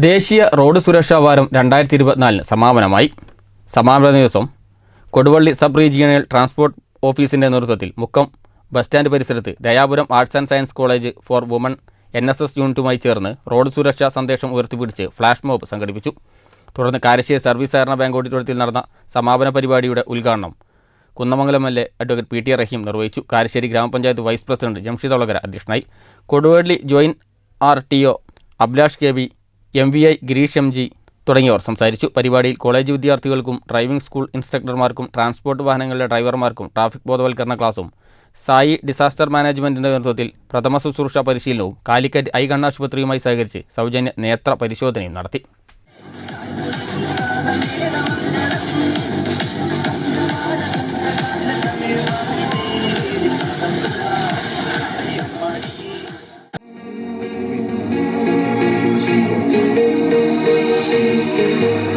ദേശീയ റോഡ് സുരക്ഷാ വാരം രണ്ടായിരത്തി ഇരുപത്തിനാലിന് സമാപനമായി. സമാപന ദിവസം കൊടുവള്ളി സബ് റീജിയണൽ ട്രാൻസ്പോർട്ട് ഓഫീസിന്റെ നേതൃത്വത്തിൽ മുക്കം ബസ് സ്റ്റാൻഡ് പരിസരത്ത് Dayapuram arts and science college for women N S S യൂണിറ്റുമായി ചേർന്ന് റോഡ് സുരക്ഷാ സന്ദേശം ഉയർത്തിപ്പിടിച്ച് ഫ്ലാഷ് മോബ് സംഘടിപ്പിച്ചു. തുടർന്ന് കാരശ്ശേരി സർവീസ് സഹകരണ ബാങ്ക് ഓഡിറ്റോറിയത്തിൽ നടന്ന സമാപന പരിപാടിയുടെ ഉദ്ഘാടനം Kunnamangalam L A advocate P T Raheem നിർവഹിച്ചു. കാരശ്ശേരി ഗ്രാമപഞ്ചായത്ത് വൈസ് പ്രസിഡന്റ് ജംഷിദ് ഒളകര അധ്യക്ഷനായി. Koduvally joint R T O Abhilash K B M V I Gireesh M G തുടങ്ങിയവർ സംസാരിച്ചു. പരിപാടിയിൽ കോളേജ് വിദ്യാർത്ഥികൾക്കും ഡ്രൈവിംഗ് സ്കൂൾ ഇൻസ്ട്രക്ടർമാർക്കും ട്രാൻസ്പോർട്ട് വാഹനങ്ങളിലെ ഡ്രൈവർമാർക്കും ട്രാഫിക് ബോധവൽക്കരണ ക്ലാസും സായി ഡിസാസ്റ്റർ മാനേജ്മെന്റിന്റെ നേതൃത്വത്തിൽ പ്രഥമ ശുശ്രൂഷ പരിശീലനവും കാലിക്കറ്റ് ഐ കണ്ണാശുപത്രിയുമായി സഹകരിച്ച് സൗജന്യ നേത്ര പരിശോധനയും നടത്തി. You.